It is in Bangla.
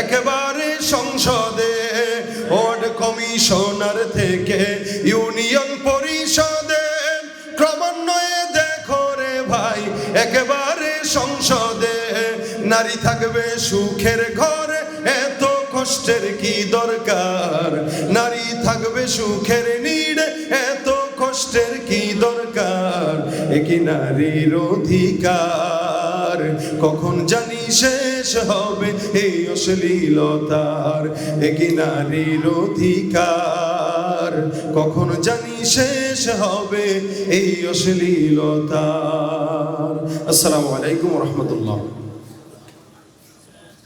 একেবারে সংসদে, ওয়ার্ড কমিশনার থেকে ইউনিয়ন পরিষদে। ক্রমান্বয়ে দেখো রে ভাই, একেবারে সংসদে। নারী থাকবে সুখের ঘরে, এত কষ্টের কি দরকার? নারী থাকবে সুখের নিড়ে, এত কষ্টের কি দরকার? একই নারীর অধিকার? কখন জানি শেষ হবে এই অশ্লীলতার একই নারীর অধিকার? কখন জানি শেষ হবে এই অশ্লীলতার? আসসালামু আলাইকুম রহমতুল্লাহ।